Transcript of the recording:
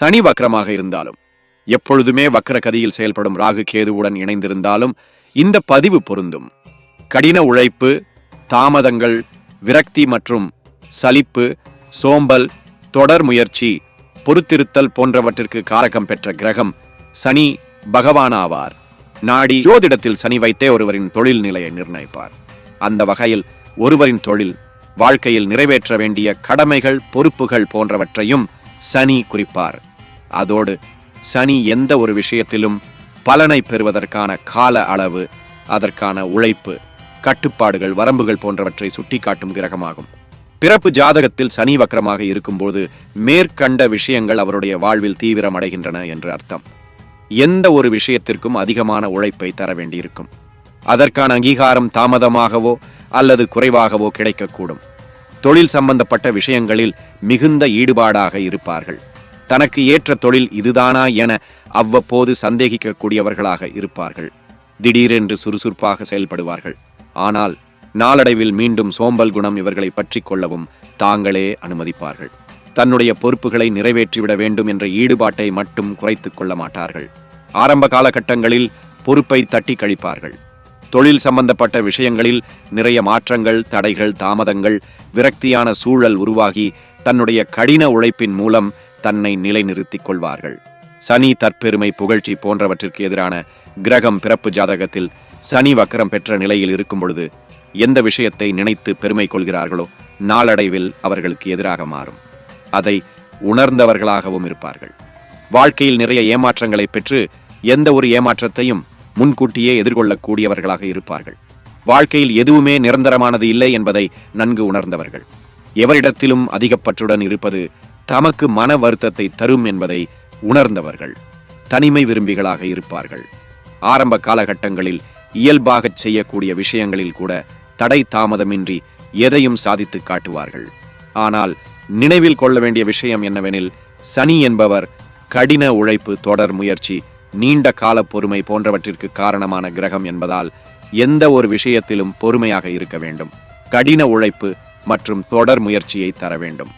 சனி வக்கரமாக இருந்தாலும் எப்பொழுதுமே வக்கர கதியில் செயல்படும் ராகு கேதுவுடன் இணைந்திருந்தாலும் இந்த பதிவு பொருந்தும். கடின உழைப்பு தாமதங்கள் விரக்தி மற்றும் சலிப்பு சோம்பல் தொடர் முயற்சி பொறுத்திருத்தல் போன்றவற்றிற்கு காரகம் பெற்ற கிரகம் சனி பகவானாவார். நாடி ஜோதிடத்தில் சனி வைத்தே ஒருவரின் தொழில் நிலையை நிர்ணயிப்பார். அந்த வகையில் ஒருவரின் தொழில் வாழ்க்கையில் நிறைவேற்ற வேண்டிய கடமைகள் பொறுப்புகள் போன்றவற்றையும் சனி குறிப்பார். அதோடு சனி எந்த ஒரு விஷயத்திலும் பலனை பெறுவதற்கான கால அளவு அதற்கான உழைப்பு கட்டுப்பாடுகள் வரம்புகள் போன்றவற்றை சுட்டிக்காட்டும் கிரகமாகும். பிறப்பு ஜாதகத்தில் சனி வக்கரமாக இருக்கும்போது மேற்கண்ட விஷயங்கள் அவருடைய வாழ்வில் தீவிரம் அடைகின்றன என்று அர்த்தம். எந்த ஒரு விஷயத்திற்கும் அதிகமான உழைப்பை தர வேண்டியிருக்கும். அதற்கான அங்கீகாரம் தாமதமாகவோ அல்லது குறைவாகவோ கிடைக்கக்கூடும். தொழில் சம்பந்தப்பட்ட விஷயங்களில் மிகுந்த ஈடுபாடாக இருப்பார்கள். தனக்கு ஏற்ற தொழில் இதுதானா என அவ்வப்போது சந்தேகிக்கக்கூடியவர்களாக இருப்பார்கள். திடீரென்று சுறுசுறுப்பாக செயல்படுவார்கள். ஆனால் நாளடைவில் மீண்டும் சோம்பல் குணம் இவர்களை பற்றி கொள்ளவும் தாங்களே அனுமதிப்பார்கள். தன்னுடைய பொறுப்புகளை நிறைவேற்றிவிட வேண்டும் என்ற ஈடுபாட்டை மட்டும் குறைத்துக் கொள்ள மாட்டார்கள். ஆரம்ப காலகட்டங்களில் பொறுப்பை தட்டி கழிப்பார்கள். தொழில் சம்பந்தப்பட்ட விஷயங்களில் நிறைய மாற்றங்கள் தடைகள் தாமதங்கள் விரக்தியான சூழல் உருவாகி தன்னுடைய கடின உழைப்பின் மூலம் தன்னை நிலைநிறுத்திக் கொள்வார்கள். சனி தற்பெருமை புகழ்ச்சி போன்றவற்றிற்கு எதிரான கிரகம் பிறப்பு ஜாதகத்தில் சனி வக்கரம் பெற்ற நிலையில் இருக்கும் பொழுது எந்த விஷயத்தை நினைத்து பெருமை கொள்கிறார்களோ நாளடைவில் அவர்களுக்கு எதிராக மாறும். அதை உணர்ந்தவர்களாகவும் இருப்பார்கள். வாழ்க்கையில் நிறைய ஏமாற்றங்களை பெற்று எந்த ஒரு ஏமாற்றத்தையும் முன்கூட்டியே எதிர்கொள்ளக்கூடியவர்களாக இருப்பார்கள். வாழ்க்கையில் எதுவுமே நிரந்தரமானது இல்லை என்பதை நன்கு உணர்ந்தவர்கள். எவரிடத்திலும் அதிகப்பற்றுடன் இருப்பது தமக்கு மன வருத்தத்தை தரும் என்பதை உணர்ந்தவர்கள் தனிமை விரும்பிகளாக இருப்பார்கள். ஆரம்ப காலகட்டங்களில் இயல்பாகச் செய்யக்கூடிய விஷயங்களில் கூட தடை தாமதமின்றி எதையும் சாதித்து காட்டுவார்கள். ஆனால் நினைவில் கொள்ள வேண்டிய விஷயம் என்னவெனில் சனி என்பவர் கடின உழைப்பு தொடர் முயற்சி நீண்ட கால பொறுமை போன்றவற்றிற்கு காரணமான கிரகம் என்பதால் எந்த ஒரு விஷயத்திலும் பொறுமையாக இருக்க வேண்டும். கடின உழைப்பு மற்றும் தொடர் முயற்சியை தர வேண்டும்.